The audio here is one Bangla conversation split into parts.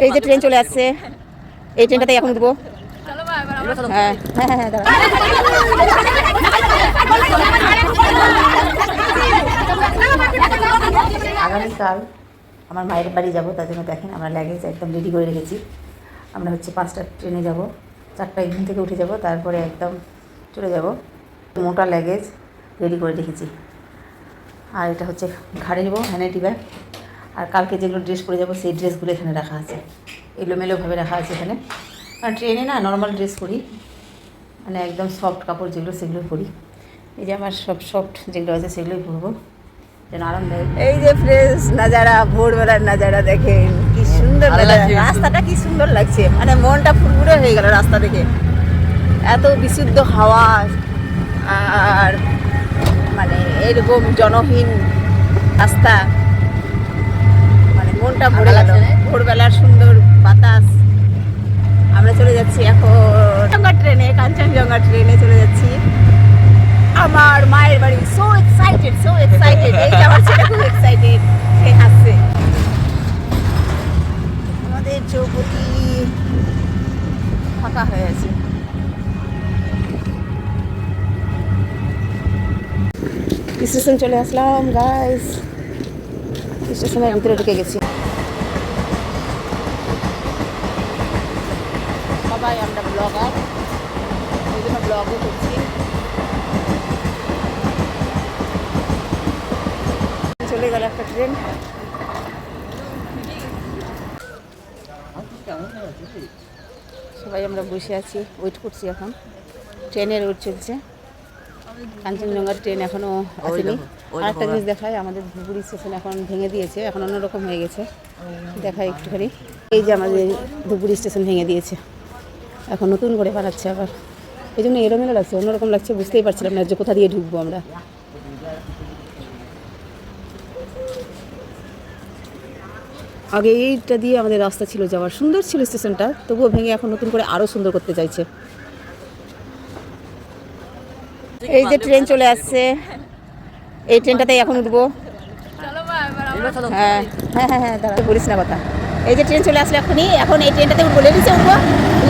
এই যে ট্রেন চলে আসছে। এই ট্রেনটাতে এখন উঠবো। হ্যাঁ। হ্যাঁ আগামীকাল আমার মায়ের বাড়ি যাব, তার জন্য দেখেন আমরা লাগেজ একদম রেডি করে রেখেছি। আমরা হচ্ছে পাঁচটা ট্রেনে যাব চারটায় ঘুম থেকে উঠে যাব, তারপরে একদম চলে যাব। মোটা লাগেজ রেডি করে রেখেছি। আর এটা হচ্ছে ঘাড়ে নেব ভ্যানিটি ব্যাগ। আর কালকে যেগুলো ড্রেস পরে যাব সেই ড্রেসগুলো এখানে রাখা আছে। এলোমেলোভাবে রাখা আছে এখানে। কারণ ট্রেনে না নর্মাল ড্রেস পরি। মানে একদম সফট কাপড় যেগুলো সেগুলো পরি। এই যে আমার সব সফট যেগুলো আছে সেগুলোই পরবো। যেন আরামদায়ক। এই যে ফ্রেশ নাজারা ভোরবেলার নাজারা দেখেন কি সুন্দর লাগছে। রাস্তাটা কি সুন্দর লাগছে। মানে মনটা ফুরফুরে হয়ে গেল রাস্তা দেখে। এত বিশুদ্ধ হাওয়া আর মানে এরকম জনহীন রাস্তা। মনটা ভরে গেল। ভোরবেলার সুন্দর বাতাস। আমরা চলে যাচ্ছি এখন ট্রেনে, কাঞ্চনজঙ্ঘা ট্রেনে চলে যাচ্ছি। আমার মায়ের বাড়ি। সো এক্সাইটেড সো এক্সাইটেড এই আমার ছেলে খুব এক্সাইটেড সে হাসছে। আমাদের চৌপতি ফাঁকা হয়ে আছে। স্টেশন চলে আসলাম গাইস স্টেশনের ভিতরে ঢুকে গেছি। সবাই আমরা ব্লগার ওই জন্য ব্লগও করছি। চলে গেল একটা ট্রেন সবাই আমরা বসে আছি ওয়েট করছি এখন। ট্রেনের ওয়েট চলছে। কাঞ্চনজঙ্ঘার ট্রেন এখনও আসেনি দেখো, ওই আর একটা দেখো জিনিস দেখায় আমাদের ধুবুরি স্টেশন এখন ভেঙে দিয়েছে এখন অন্যরকম হয়ে গেছে। দেখায় একটুখানি। এই যে আমাদের ধুবুরি স্টেশন ভেঙে দিয়েছে। এখন নতুন করে বানাচ্ছে আবার। এই জন্য এলোমেলো লাগছে অন্যরকম লাগছে বুঝতেই পারছিলাম না যে কোথা দিয়ে ঢুকবো আমরা। আগে এইটা দিয়ে আমাদের রাস্তা ছিল যাওয়ার। সুন্দর ছিল স্টেশনটা তবুও ভেঙে এখন নতুন করে আরও সুন্দর করতে চাইছে। এই যে ট্রেন চলে আসছে। এই ট্রেনটাতেই এখন উঠবো। হ্যাঁ হ্যাঁ হ্যাঁ হ্যাঁ দাঁড়া বলিস না কথা। এই যে ট্রেন চলে আসলে এখনই। এখন এই ট্রেনটাতে উঠবো। লেডিসে উঠবো।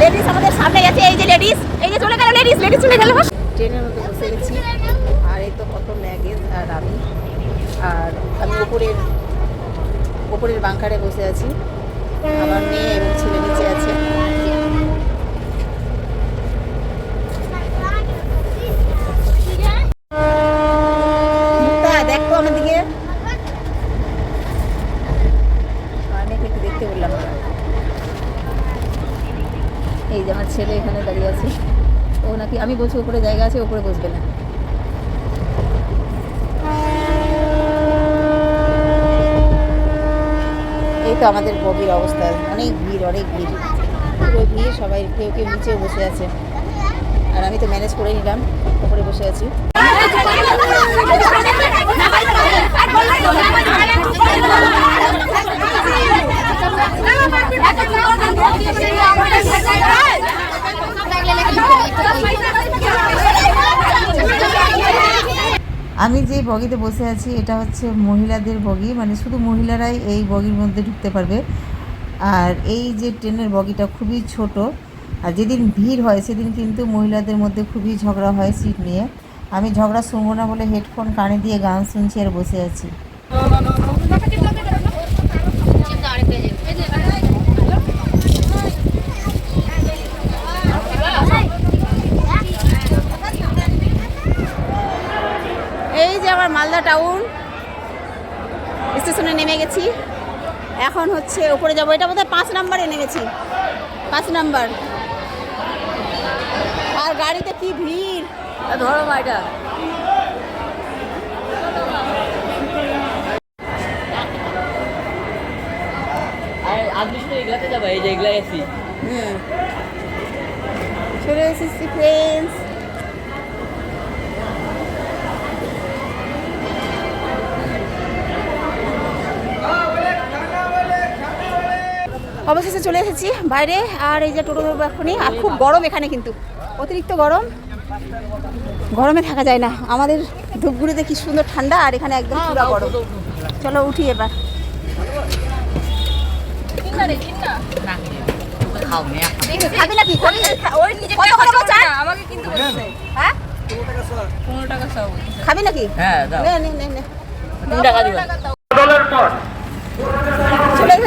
লেডিস আমাদের সামনে গেছে। এই যে লেডিস এই যে চলে গেল লেডিস লেডিস চলে গেল। ট্রেনের মধ্যে বসে গেছি। আর এই তো কত ল্যাগেজ আর আমি। আর আমি ওপরের উপরের বাংকারে বসে আছি। আমার মেয়ে এবং ছেলে নিচে আছে মুক্তা দেখ তো আমার দিকে আমার মেয়েকে একটু দেখতে বললাম এই যে আমার ছেলে এখানে দাঁড়িয়ে আছে। ও নাকি, আমি বলছি উপরে জায়গা আছে, ওপরে বসবে না। এই তো আমাদের বগির অবস্থা, অনেক ভিড় অনেক ভিড়। পুরো ভিড়, সবাই কেউ কেউ নিচেও বসে আছে। আর আমি তো ম্যানেজ করে নিলাম উপরে বসে আছি। আমি যে বগিতে বসে আছি, এটা হচ্ছে মহিলাদের বগি। মানে শুধু মহিলারাই এই বগির মধ্যে ঢুকতে পারবে। আর এই যে ট্রেনের বগিটা খুবই ছোট। আর যেদিন ভিড় হয়, সেদিন কিন্তু মহিলাদের মধ্যে খুবই ঝগড়া হয় সিট নিয়ে। আমি ঝগড়া শুনব না বলে হেডফোন কানে দিয়ে গান শুনছি আর বসে আছি। আমার মালদা টাউন স্টেশনে নেমে গেছি। এখন হচ্ছে উপরে যাব। এটা বোধহয় পাঁচ নাম্বারে নেমেছি। পাঁচ নাম্বার। আর গাড়িতে কি ভিড়? ধরো আরে আপনি শুধু এগুলাতে যাব এই যে এগুলা এসি হুম চলে এসেছি ফ্রেন্ডস অবশেষে চলে এসেছি বাইরে আর এই যে টোটো ধরবো এখনই আর খুব গরম এখানে কিন্তু। অতিরিক্ত গরম। গরমে থাকা যায় না। আমাদের ধূপগুড়িতে কি সুন্দর ঠান্ডা আর এখানে একদম পুরো গরম। চলো উঠি এবার। খাবি নাকি? আমাকে কিন্তু বলছে। হ্যাঁ? টাকা খাবি নাকি? হ্যাঁ দাও। নে নে নে নে। তিন টাকা দিবা। চলে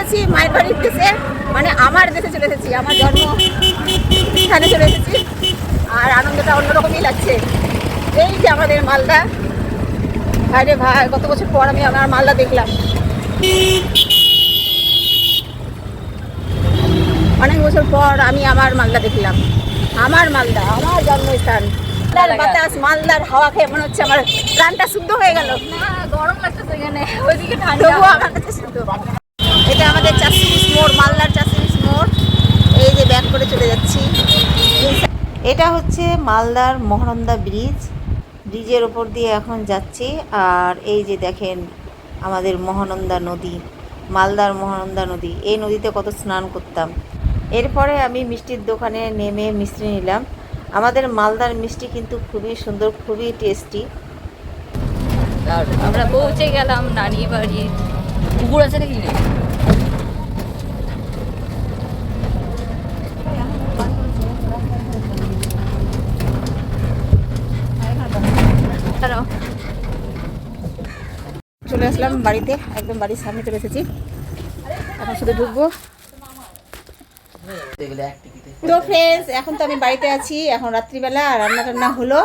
এসেছি মায়ের বাড়ির দেশে মানে আমার দেশে চলে এসেছি আমার জন্ম স্থানে চলে এসেছি আর আনন্দটা অন্যরকমই লাগছে। এই যে আমাদের মালদা আরে ভাই কত বছর পর আমি আমার মালদা দেখলাম। অনেক বছর পর আমি আমার মালদা দেখলাম। আমার মালদা আমার জন্মস্থান। মালদার বাতাস মালদার হাওয়া খেয়ে মনে হচ্ছে আমার প্রাণটা শুদ্ধ হয়ে গেল। না গরম লাগতেছে এখানে ওইদিকে ঠান্ডা। আমার কাছে শুদ্ধ। আমাদের চাষিস মোড়, মালদার চাষিস মোড়। এই যে ব্যাক করে চলে যাচ্ছি। এটা হচ্ছে মালদার মহানন্দা ব্রিজ ব্রিজের ওপর দিয়ে এখন যাচ্ছি। আর এই যে দেখেন আমাদের মহানন্দা নদী, মালদার মহানন্দা নদী। এই নদীতে কত স্নান করতাম। এরপরে আমি মিষ্টির দোকানে নেমে মিষ্টি নিলাম। আমাদের মালদার মিষ্টি কিন্তু খুবই সুন্দর, খুবই টেস্টি আমরা পৌঁছে গেলাম নানি বাড়ি। কুকুর আছে নাকি নে চলে আসলাম বাড়িতে একদম বাড়ির সামনে চলে এসেছি। এখন শুধু ঢুকবো। তো ফ্রেন্ডস এখন তো আমি বাড়িতে আছি। এখন রাত্রিবেলা আর রান্না টান্না হলো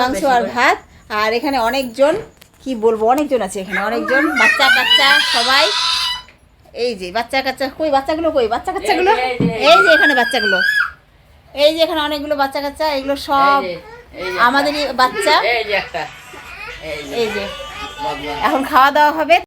মাংস আর ভাত। আর এখানে অনেকজন কি বলব অনেকজন আছে এখানে অনেকজন। বাচ্চা কাচ্চা সবাই। এই যে বাচ্চা কাচ্চা কই বাচ্চাগুলো কই? বাচ্চা কাচ্চাগুলো এই যে, এখানে বাচ্চাগুলো। এই যে এখানে অনেকগুলো বাচ্চা কাচ্চা এগুলো সব আমাদেরই বাচ্চা। এই যে একটা। এই যে এখন খাওয়া দাওয়া হবে।